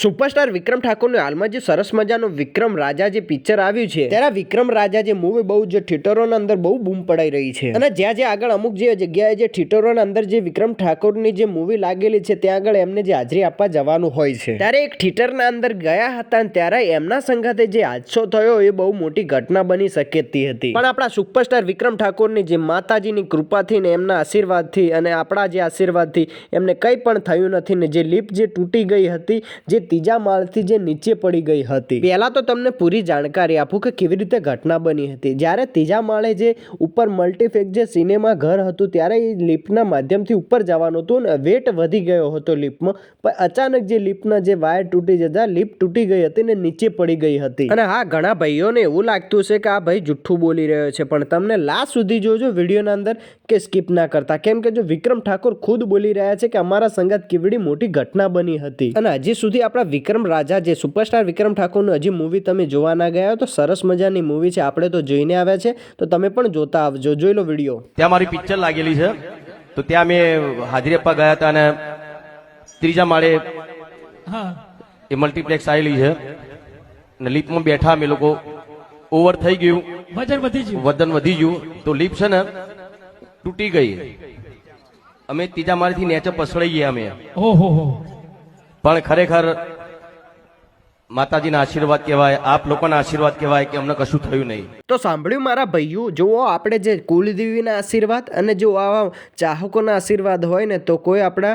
Superstar વિક્રમ ઠાકોરનું હાલમાં જે સરસ મજાનું વિક્રમ રાજા જે પિક્ચર આવ્યું છે, ત્યારે વિક્રમ રાજા જે મૂવી બહુ જે થિયેટરોના અંદર બહુ બૂમ પડાઈ રહી છે. અને જ્યાં જ્યાં આગળ અમુક જે જગ્યાએ જે થિયેટરોના અંદર જે વિક્રમ ઠાકોરની જે મૂવી લાગેલી છે, ત્યાં આગળ એમને જે હાજરી આપવા જવાનું હોય છે. ત્યારે એક થિયેટરના અંદર ગયા હતા ત્યારે એમના સંગાતે જે હાદસો થયો એ બહુ મોટી ઘટના બની શકેતી હતી. પણ આપણા સુપરસ્ટાર વિક્રમ ઠાકોરની જે માતાજીની કૃપાથી ને એમના આશીર્વાદથી અને આપણા જે આશીર્વાદથી એમને કંઈ પણ થયું નથી ને જે લિપ જે તૂટી ગઈ હતી, જે ત્રીજા માળથી જે નીચે પડી ગઈ હતી. પહેલાં તો તમને પૂરી જાણકારી આપું કે કેવી રીતે ઘટના બની હતી. જ્યારે ત્રીજા માળે જે ઉપર મલ્ટીફેક જે સિનેમા ઘર હતું, ત્યારે એ લિફ્ટના માધ્યમથી ઉપર જવાનું હતું ને વેટ વધી ગયો હતો લિફ્ટમાં. પણ અચાનક જે લિફ્ટના જે વાયર તૂટી જતા લિફ્ટ તૂટી ગઈ હતી ને નીચે પડી ગઈ હતી. અને હા, ઘણા ભાઈઓને એવું લાગતું છે કે આ ભાઈ જુઠ્ઠું બોલી રહ્યો છે. પણ તમને લાસ્ટ સુધી જોજો વિડીયોના અંદર કે સ્કીપ ના કરતા. કેમ કે જો વિક્રમ ઠાકોર ખુદ બોલી રહ્યા છે કે અમારા સંગાત કેવડી મોટી ઘટના બની હતી. અને હજી સુધી આપણા વિક્રમ રાજા જે સુપરસ્ટાર વિક્રમ ઠાકોરનું હજી મૂવી તમે જોવા ના ગયા હો તો સરસ મજાની મૂવી છે. આપણે તો જોઈને આવ્યા છે. તો તમે પણ જોતા આવજો. જોઈ લો વીડિયો ત્યાં મારી પિક્ચર લાગેલી છે. તો ત્યાં મેં હાજરી આપવા ગયા હતા અને ત્રીજા માળે હા એ મલ્ટીપ્લેક્સ આવેલી છે. અને લિફ્ટમાં બેઠા અમે લોકો. ઓવર થઈ ગયું. વજન વધી ગયું. વજન વધી ગયું. તો લિફ્ટ છે ને તૂટી ગઈ. અમે ત્રીજા માળેથી નેચર પસડાઈ ગયા અમે. ઓહો હો. પણ ખરેખર માતાજીના આશીર્વાદ કહેવાય, આપ લોકોના આશીર્વાદ કહેવાય કે અમને કશું થયું નહીં. તો સાંભળ્યું મારા ભાઈઓ, જુઓ આપણે જે કુલદેવીના આશીર્વાદ અને જો આવા ચાહકોના આશીર્વાદ હોય ને, તો કોઈ આપણા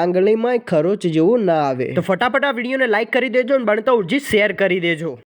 આંગળીમાં ખરોચ જેવું ના આવે. તો ફટાફટ આ વિડીયોને લાઈક કરી દેજો અને બનતા ઉર્જી શેર કરી દેજો.